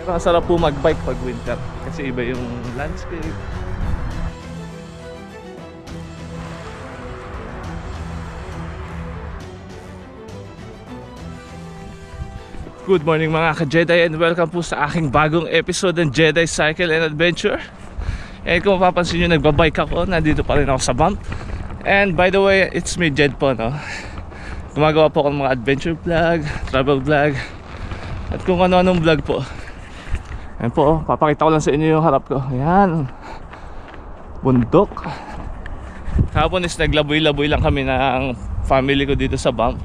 Pero masarap po magbike pag winter kasi iba yung landscape. Good morning mga ka-Jedi and welcome po sa aking bagong episode ng Jedi Cycle and Adventure. And kung mapapansin nyo, nagbabike ako. Nandito pa rin ako sa bump. And by the way, it's me Jed po, no? Gumagawa po ako ng mga adventure vlog, travel vlog, at kung ano-anong vlog po. Ayan po, oh, papakita ko lang sa inyo yung harap ko. Ayan. Bundok. Kahapon is naglaboy-laboy lang kami ng family ko dito sa bump.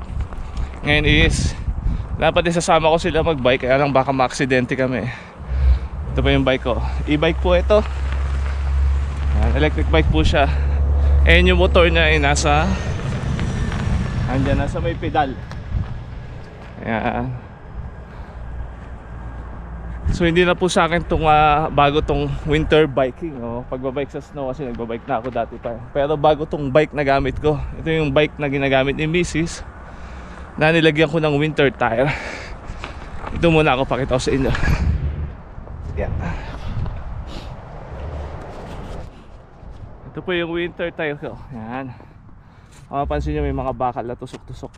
Ngayon is, dapat isasama ko sila magbike kaya lang baka maaksidente kami. Ito pa yung bike ko. E-bike po ito. Ayan, electric bike po siya. Ayan yung motor niya ay nasa Andyan nasa may pedal. Ayan. So hindi na po sa akin tong ah, bago tong winter biking oh. Pagbabike sa snow kasi nagbabike na ako dati pa. Pero bago tong bike na gamit ko. Ito yung bike na ginagamit ni Mrs. Na nilagyan ko ng winter tire. Ito muna ako pakita ko sa inyo. Yan. Ito po yung winter tire ko. Yan. Kung mapansin nyo may mga bakal na tusok-tusok.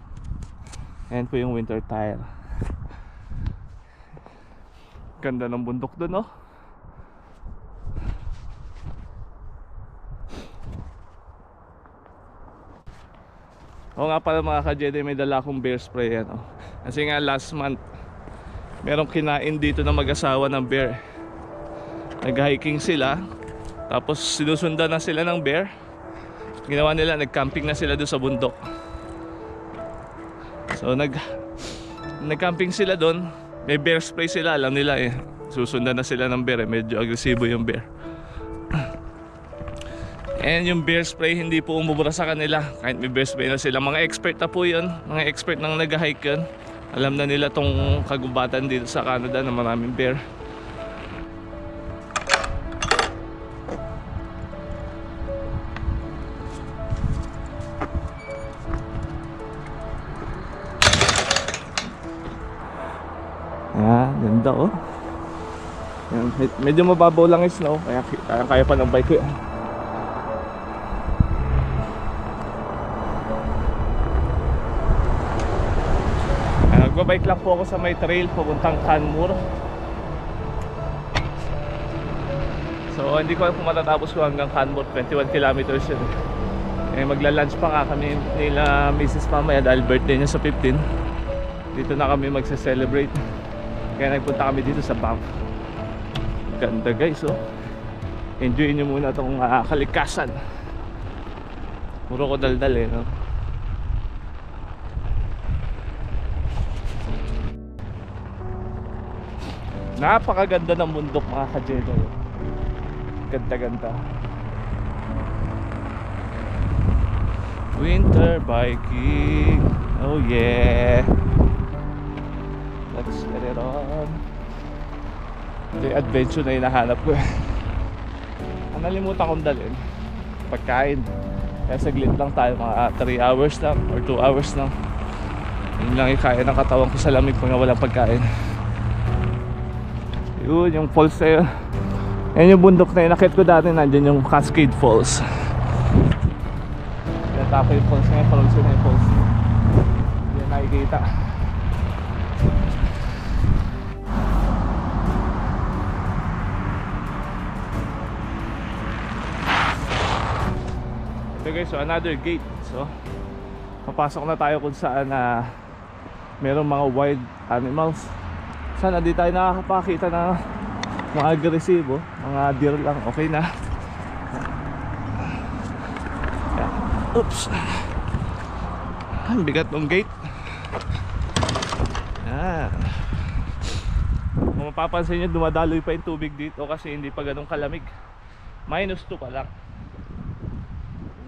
Yan po yung winter tire. Ganda ng bundok doon, oh. Oo nga pala mga ka-Jedi, may dala akong bear spray yan. Oh. Kasi nga last month, merong kinain dito na mag-asawa ng bear. Nag-hiking sila, tapos sinusundan na sila ng bear. Ginawa nila, nag-camping na sila doon sa bundok. So nag nag-camping sila doon. May bear spray sila, alam nila eh. Susundan na sila ng bear eh. Medyo agresibo yung bear. And yung bear spray hindi po umubura sa kanila. Kahit may bear spray na sila. Mga expert na po yun. Mga expert nang nag-hike yun. Alam na nila tong kagubatan dito sa Canada na maraming bear. Yan, ganda oh. Yan, med- medyo mababaw lang yung snow, kaya kaya, kaya pa ng bike ko yan. Ah, Nagbabike lang po ako sa may trail papuntang Canmore. So hindi ko kung matatapos ko hanggang Canmore, 21 kilometers yun. Eh, magla-lunch pa nga kami nila Mrs. Mamaya dahil birthday niya sa 15. Dito na kami magse-celebrate. Kaya nagpunta kami dito sa Banff. Ganda guys oh. Enjoy nyo muna itong uh, kalikasan. Puro ko daldal eh no. Napakaganda ng bundok mga ka-Jedi. Ganda-ganda. Winter biking. Oh yeah. Let's get it on. Ito yung adventure na hinahanap ko. Ang nalimutan kong dalhin. Pagkain. Kaya saglit lang tayo. Mga 3 hours lang or 2 hours lang. Yun lang ikaya ng katawan ko sa lamig pag walang pagkain. Yun, yung falls na yun. Yan yung bundok na inakit ko dati. Nandyan yung Cascade Falls. Yan tapo yung falls ngayon. Falls yun yung falls. Na nakikita. Ito guys, so another gate. So, papasok na tayo kung saan na merong mga wild animals. Sana di tayo nakakapakita na mga agresibo, mga deer lang, okay na. Oops. Ang bigat ng gate. Yan. Kung mapapansin nyo, dumadaloy pa yung tubig dito kasi hindi pa ganun kalamig. Minus 2 pa lang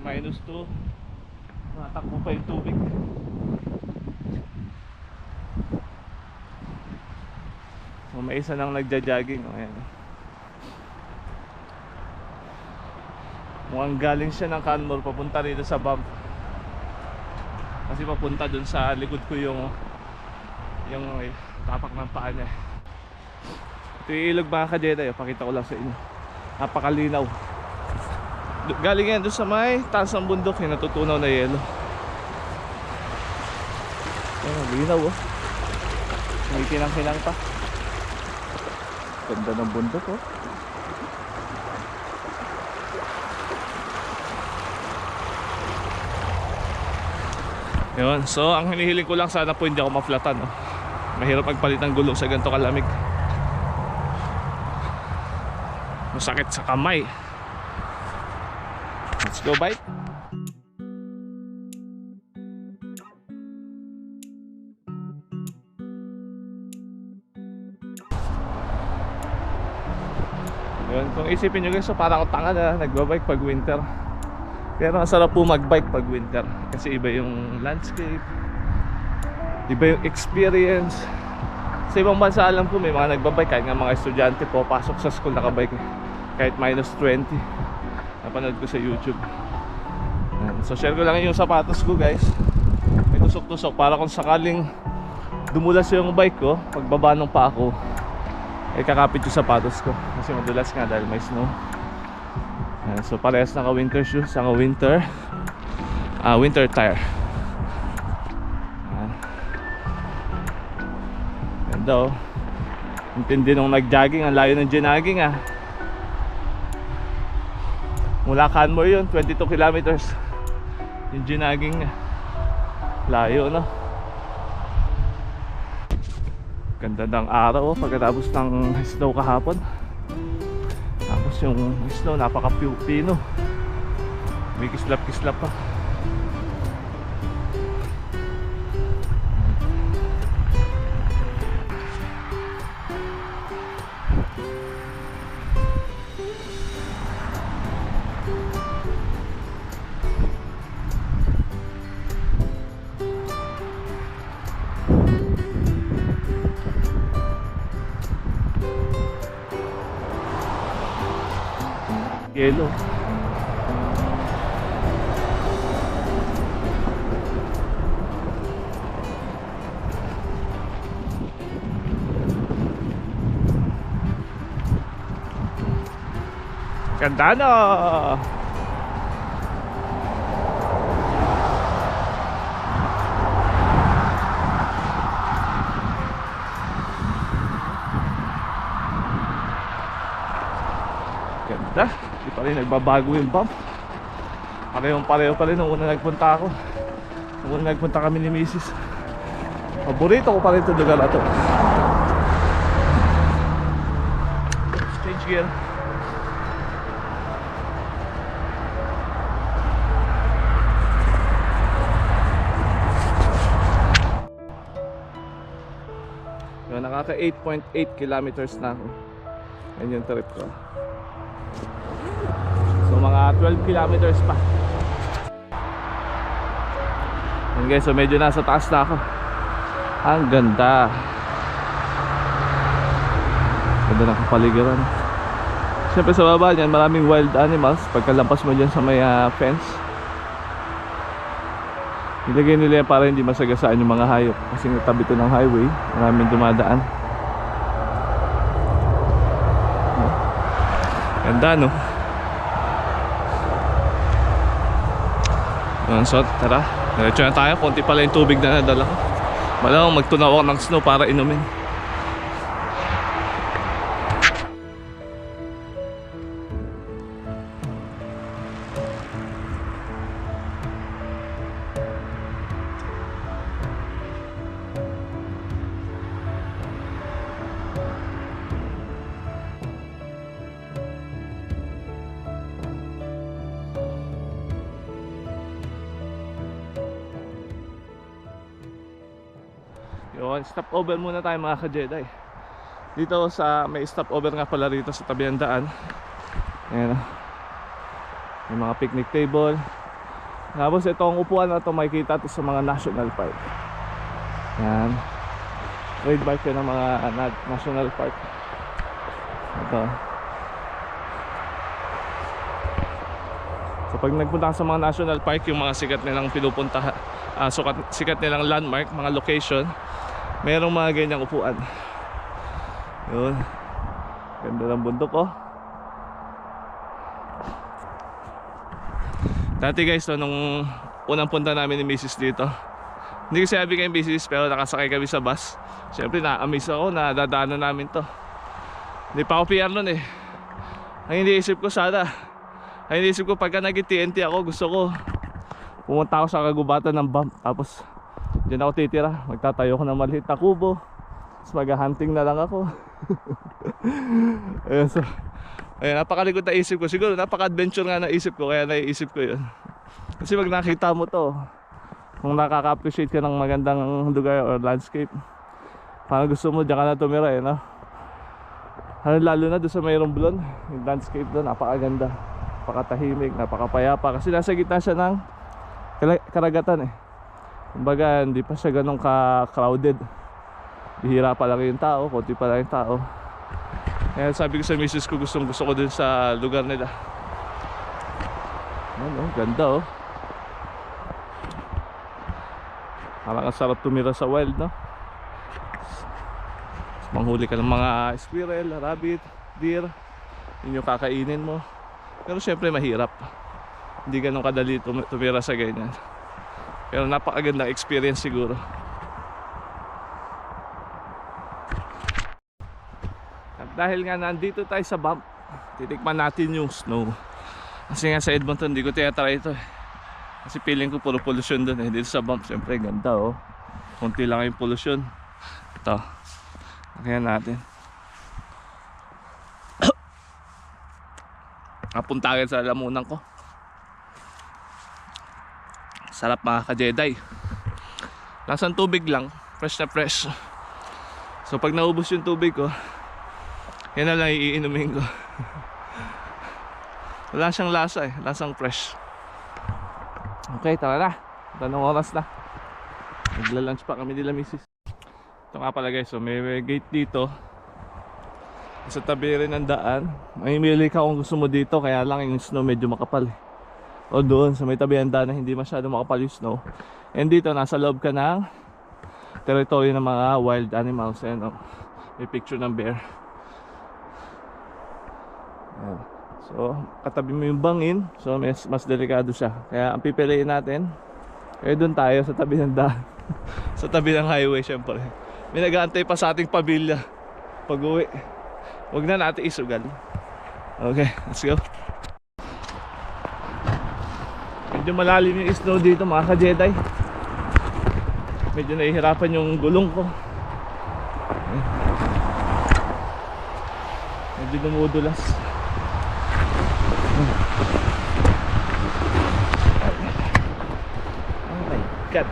minus 2 natakbo pa yung tubig so, may isa nang nagja-jogging oh, ayan. mukhang galing siya ng Canmore papunta rito sa bump kasi papunta dun sa likod ko yung yung eh, tapak ng paa niya ito yung ilog mga ka-Jedi. oh. Pakita ko lang sa inyo. Napakalinaw. Galing yan doon sa may taas ng bundok. Yung natutunaw na yelo. Ayan, linaw oh. May kinang-kinang pa. Ganda ng bundok oh. Yun, so ang hinihiling ko lang sana po hindi ako maflatan. No? Mahirap magpalit ng gulong sa ganito kalamig. Masakit sa kamay. Let's go bike. Yun, kung isipin nyo guys, so para akong tanga na nagbabike pag winter. Pero ang sarap po magbike pag winter kasi iba yung landscape, iba yung experience. Sa ibang bansa alam ko may mga nagbabike kahit nga mga estudyante po pasok sa school nakabike kahit minus 20. Napanood ko sa YouTube. So share ko lang yung sapatos ko guys. May tusok-tusok para kung sakaling dumulas yung bike ko, pagbaba ng pa ako, eh kakapit yung sapatos ko kasi madulas nga dahil may snow. Ayan, so parehas naka winter shoes, naka winter ah winter tire. Ayan. Ganda oh. Intindi nung nag-jogging, ang layo ng ginaging ah. Mula Canmore yun, 22 kilometers. Yung ginaging. Layo no. Ganda ng araw oh, pagkatapos ng snow kahapon. Tapos yung snow napaka-pino. May kislap-kislap pa. Yelo. Ganda na! Ganda. Di pa rin nagbabago yung bump. Parehong pareho pa rin nung una nagpunta ako. Nung una nagpunta kami ni Mrs. Paborito ko pa rin itong lugar na to. Change gear. Yun, nakaka 8.8 kilometers na ako. Yan yung trip ko. Mga 12 kilometers pa. Yan guys, so medyo nasa taas na ako. Ang ganda. Ganda ng kapaligiran. Siyempre sa baba niyan, maraming wild animals. Pagkalampas mo dyan sa may ah, fence. Nilagay nila yan para hindi masagasaan yung mga hayop. Kasi natabi to ng highway. Maraming dumadaan. Ganda no? Yun, so tara, diretso na tayo. Konti pala yung tubig na nadala ko. Malamang magtunaw ng snow para inumin. Yun, stop over muna tayo mga ka-Jedi. Dito sa may stop over nga pala rito sa tabi ng daan. Ayan. oh. May mga picnic table. Tapos itong upuan na to makikita to sa mga national park. Yan. Trade bike yun ng mga ah, na- national park. Ito. So pag nagpunta sa mga national park, yung mga sikat nilang pinupuntahan, ah, sukat, sikat nilang landmark, mga location, merong mga ganyang upuan. Yun. Ganda ng bundok oh. Dati guys, no, nung unang punta namin ni Mrs. dito, hindi ko sabi kay Mrs. pero nakasakay kami sa bus. Siyempre na-amaze ako na dadaanan namin to. Hindi pa ako PR nun eh. Ang iniisip ko sana, ang iniisip ko pagka nag-TNT ako, gusto ko pumunta ako sa kagubatan ng bump. Tapos Diyan ako titira. Magtatayo ko ng maliit na kubo. Tapos mag-hunting na lang ako. ayun, so, ayun, napakalikot na isip ko. Siguro napaka-adventure nga na isip ko. Kaya naiisip ko yun. Kasi pag nakita mo to, kung nakaka-appreciate ka ng magandang lugar or landscape, parang gusto mo dyan ka na tumira eh, no? Ano, lalo na doon sa mayroong blon, yung landscape doon, napakaganda. Napakatahimik, napakapayapa. Kasi nasa gitna siya ng karagatan eh. Kumbaga, hindi pa siya ganun ka-crowded. Bihira pa lang yung tao, konti pa lang yung tao. Kaya sabi ko sa misis ko, gustong gusto ko dun sa lugar nila. Ano, ganda oh. Parang ang tumira sa wild, no? Manghuli ka ng mga squirrel, rabbit, deer. Yun yung kakainin mo. Pero syempre mahirap. Hindi ganun kadali tum- tumira sa ganyan. Pero napakagandang experience siguro. At dahil nga nandito tayo sa bump, titikman natin yung snow. Kasi nga sa Edmonton, hindi ko tinatry ito eh. Kasi feeling ko puro pollution doon eh. Dito sa bump, syempre ganda oh. Kunti lang yung pollution. Ito. Kaya natin. Napunta agad sa lamunan ko. Sarap mga ka-Jedi. Lasang tubig lang, fresh na fresh. So pag naubos yung tubig ko, yan na lang iinumin ko. Wala siyang lasa eh, lasang fresh. Okay, tara na. Tanong oras na. Nagla-lunch pa kami nila misis. Ito nga pala guys, so may, may gate dito. Sa tabi rin ng daan. Mamimili ka kung gusto mo dito, kaya lang yung snow medyo makapal eh o doon sa may tabihan na hindi masyado makapal yung snow. And dito nasa loob ka ng teritoryo ng mga wild animals. And oh, may picture ng bear. Ayan. so katabi mo yung bangin. So mas, mas delikado siya. Kaya ang pipiliin natin eh doon tayo sa tabi ng daan. Sa tabi ng highway syempre. May nag-aantay pa sa ating pamilya. Pag uwi huwag na natin isugal. Okay let's go Medyo malalim yung snow dito mga ka-Jedi Medyo nahihirapan yung gulong ko. Medyo dumudulas Oh my God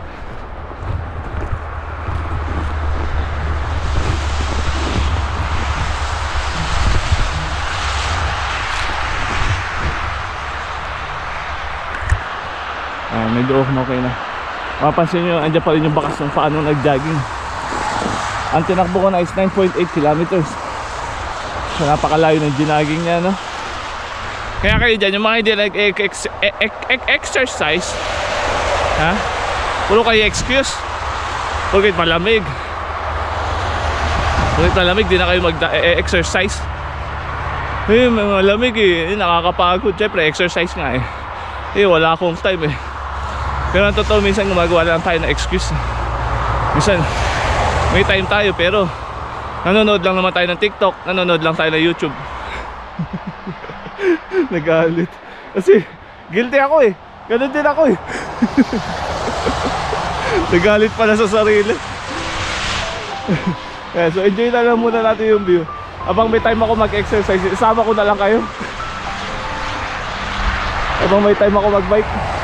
Ah, medyo okay na. Mapansin nyo, andyan pa rin yung bakas ng paano nag-jogging. Ang tinakbo ko na is 9.8 kilometers. So, napakalayo ng ginaging niya, no? Kaya kayo dyan, yung mga hindi nag-exercise, ha? Puro kayo excuse. Pagkit malamig. Pagkit malamig, di na kayo mag-exercise. Eh, malamig eh. Nakakapagod. Siyempre, exercise nga eh. Eh, wala akong time eh. Pero ang totoo minsan gumagawa lang tayo ng excuse. Minsan may time tayo pero nanonood lang naman tayo ng TikTok, nanonood lang tayo ng YouTube. Nagalit. Kasi guilty ako eh. Ganun din ako eh. Nagalit pala sa sarili. yeah, so enjoy na lang muna natin yung view. Abang may time ako mag-exercise, isama ko na lang kayo. Abang may time ako mag-bike.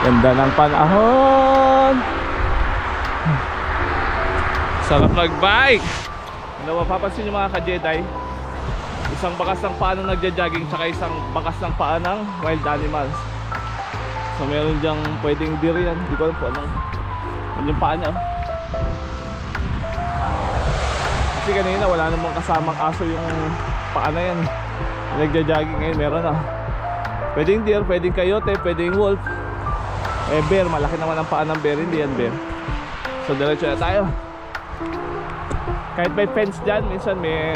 Ganda ng panahon. Sarap mag-bike. Ano mapapansin nyo mga ka-Jedi? Isang bakas ng paa ng nagja-jogging tsaka isang bakas ng paa ng wild animals. So meron diyang pwedeng deer yan. Hindi ko alam po anong ano yung paa niya. oh. Kasi kanina wala namang kasamang aso yung paa na yan. Nagja-jogging ngayon meron na. Pwedeng deer, pwedeng coyote, pwedeng wolf. Eh bear, malaki naman ang paa ng bear, hindi yan bear. So diretso na tayo. Kahit may fence dyan, minsan may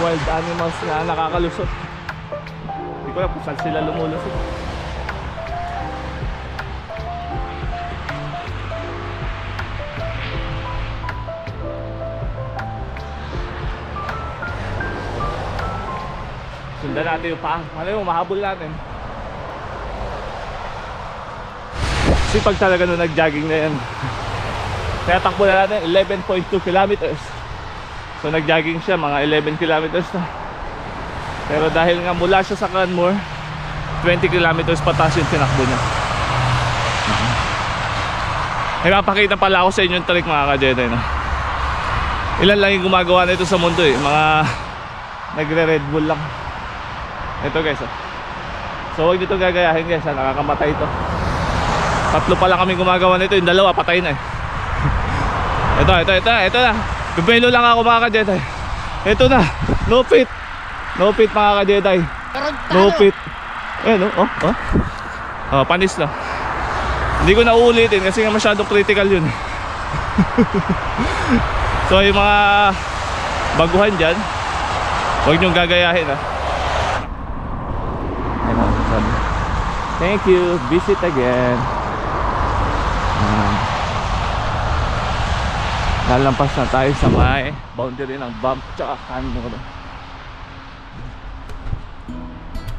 wild animals na nakakalusot. Hindi ko alam kung saan sila lumulusot. Sundan natin yung paa. Malay mo, mahabol natin. Kasi pag talaga nung nag-jogging na yan, kaya takbo na natin 11.2 kilometers. So nag-jogging siya mga 11 kilometers na. Pero dahil nga mula siya sa Canmore, 20 kilometers pataas yung tinakbo niya. May papakita pala ako sa inyo yung trick mga ka-Jedi no? Ilan lang yung gumagawa nito sa mundo eh Mga nagre-Red Bull lang Ito guys oh. So huwag nyo gagayahin guys ha? Nakakamatay ito. Tatlo pa lang kami gumagawa nito. Yung dalawa patay na eh. Ito, ito, ito, ito na. Bibelo lang ako mga ka-Jedi. Ito na, no fit. No fit mga ka-Jedi. No fit. Ayan oh, oh, oh. Oh, panis na Hindi ko na uulitin kasi nga masyadong critical yun. So yung mga baguhan dyan Huwag niyong gagayahin ha Ayan na, sabi. Thank you, visit again. Lalampas na tayo sa may boundary ng bump tsaka Canmore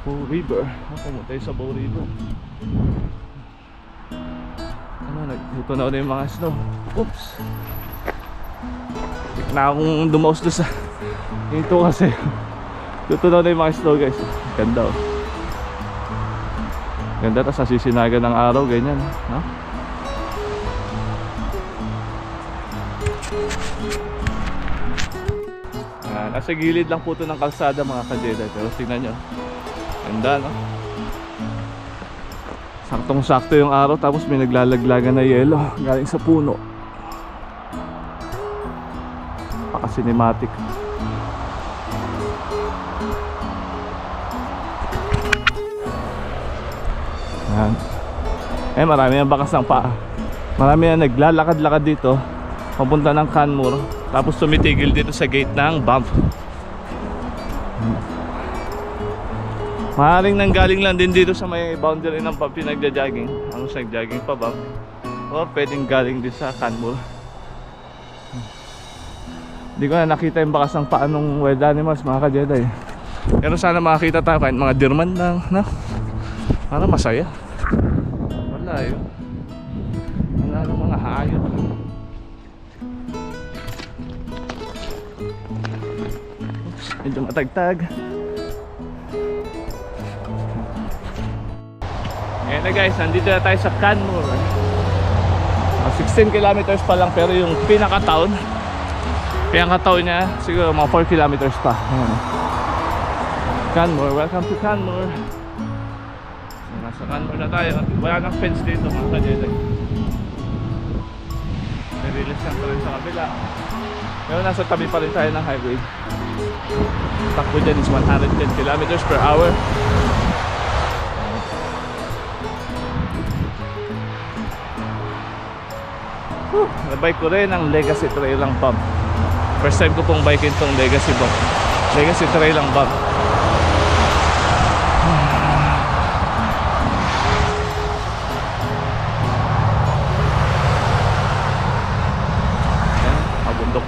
Bow River. Ako mo tayo sa Bow River. Ano, nagluto na ulit yung mga snow. Oops. Na akong dumaos doon sa ito kasi. Tutunaw na yung mga snow guys. Ganda oh ganda tapos nasisinagan ng araw ganyan no? Ah, nasa gilid lang po ito ng kalsada mga kajeda pero tingnan nyo ganda no saktong sakto yung araw tapos may naglalaglagan na yelo galing sa puno Paka cinematic. Yan. Eh marami ang bakas ng paa. Marami na naglalakad-lakad dito papunta ng Canmore tapos tumitigil dito sa gate ng bump. Maaaring nanggaling lang din dito sa may boundary ng bump yung nagja-jogging. Ano sa nag-jogging pa bump? O pwedeng galing din sa Canmore. Hindi ko na nakita yung bakas ng paa ng wild animals mga ka-Jedi. Pero sana makakita tayo kahit mga deerman lang, no? Para masaya. Yun. Wala na mga hayop. Oops, medyo matagtag. Ayan na guys, nandito na tayo sa Canmore. Ah, 16 kilometers pa lang pero yung pinaka-town kaya ang kataon niya, siguro mga 4 kilometers pa. Canmore, welcome to Canmore. Canmore na tayo. Wala nang fence dito mga kajeday. May release lang pa rin sa kabila. Pero nasa tabi pa rin tayo ng highway. Takbo dyan is 110 kilometers per hour. Whew, nabike ko rin ang Legacy Trail lang pump. First time ko pong bikin tong Legacy Bump. Legacy Trail lang bump.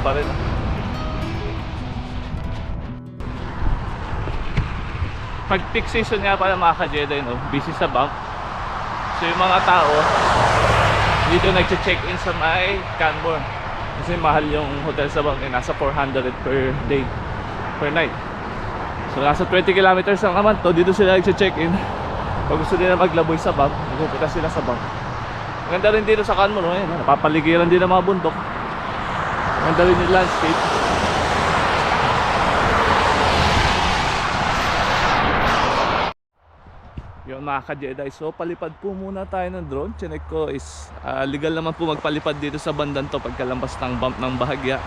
Pa rin. Pag peak season nga pala mga ka-Jedi, no? busy sa bump. So yung mga tao, dito nag-check-in sa may Canmore. Kasi mahal yung hotel sa Bang, eh, nasa 400 per day, per night. So nasa 20 kilometers lang naman to, dito sila nag-check-in. Pag gusto nila maglaboy sa Bang, magpupunta sila sa Bang. Maganda rin dito sa Canmore, eh, napapaligiran din ng mga bundok. Yung landscape. Yun mga ka-Jedi. So palipad po muna tayo ng drone. Chinek ko is ah, legal naman po magpalipad dito sa bandan to pagkalambas ng bump ng bahagya.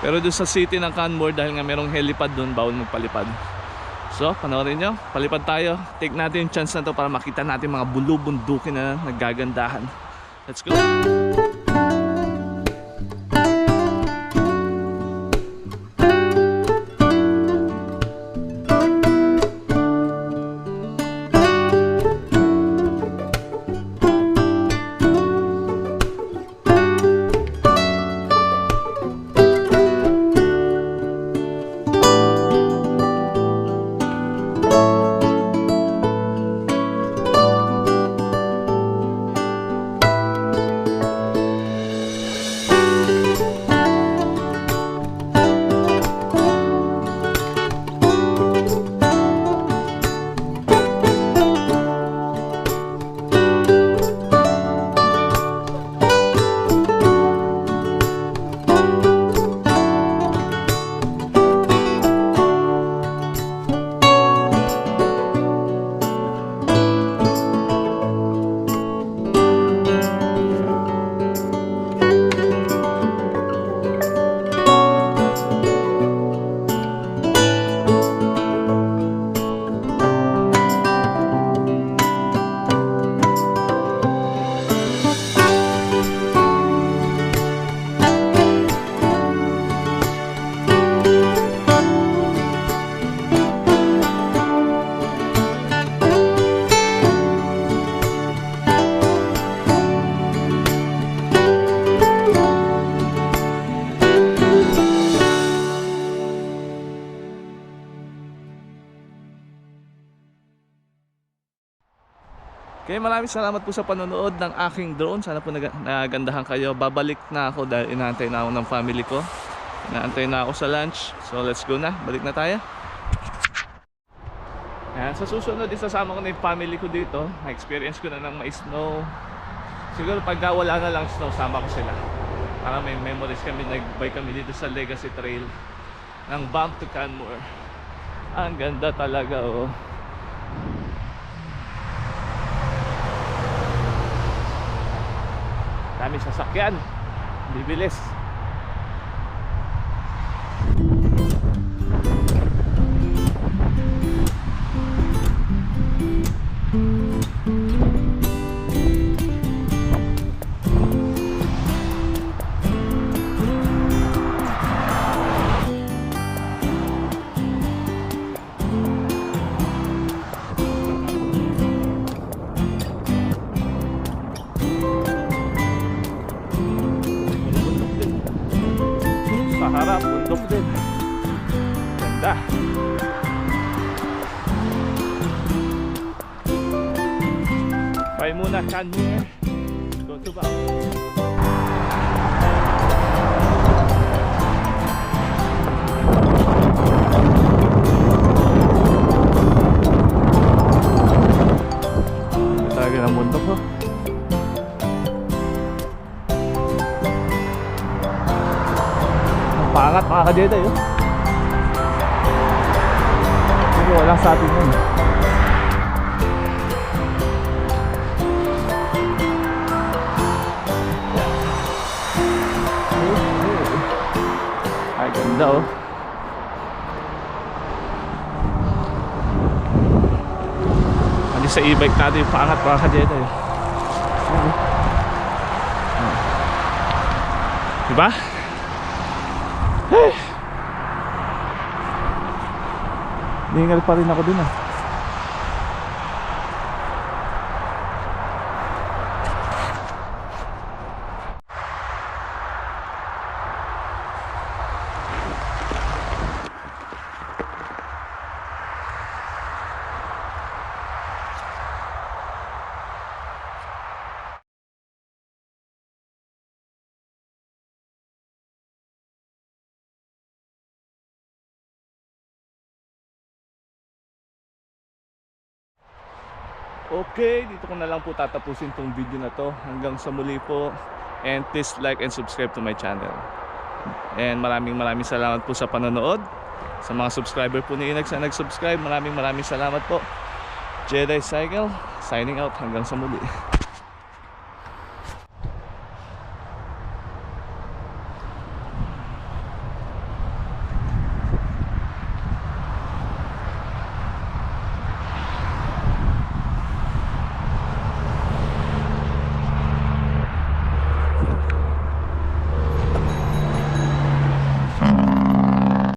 Pero doon sa city ng Canmore dahil nga merong helipad doon bawal magpalipad. So panoorin nyo, palipad tayo. Take natin yung chance na to para makita natin mga bulubundukin na nagagandahan. Let's go! Maraming salamat po sa panonood ng aking drone. Sana po nag- nagandahan kayo. Babalik na ako dahil inaantay na ako ng family ko. Inaantay na ako sa lunch. So let's go na. Balik na tayo. Ayan, sa susunod, isasama ko na yung family ko dito. Na-experience ko na ng may snow. Siguro pag wala na lang snow, sama ko sila. Para may memories kami. Nag-bike kami dito sa Legacy Trail ng Banff to Canmore. Ang ganda talaga, oh. Dami sasakyan. Bibilis. Bundok din. Ganda. Bye muna, Canmore. Go to Banff. Talaga ng bundok oh. Ang pangat mga kadeta yun. Sige, walang sa atin yun. Ay, ganda oh. Ano sa e-bike natin yung pangat mga kadeta yun. Diba? Ningal pa rin ako dun ah. Okay, dito ko na lang po tatapusin tong video na to. Hanggang sa muli po. And please like and subscribe to my channel. And maraming maraming salamat po sa panonood. Sa mga subscriber po ni Inags na nag-subscribe, maraming maraming salamat po. Jedi Cycle, signing out hanggang sa muli.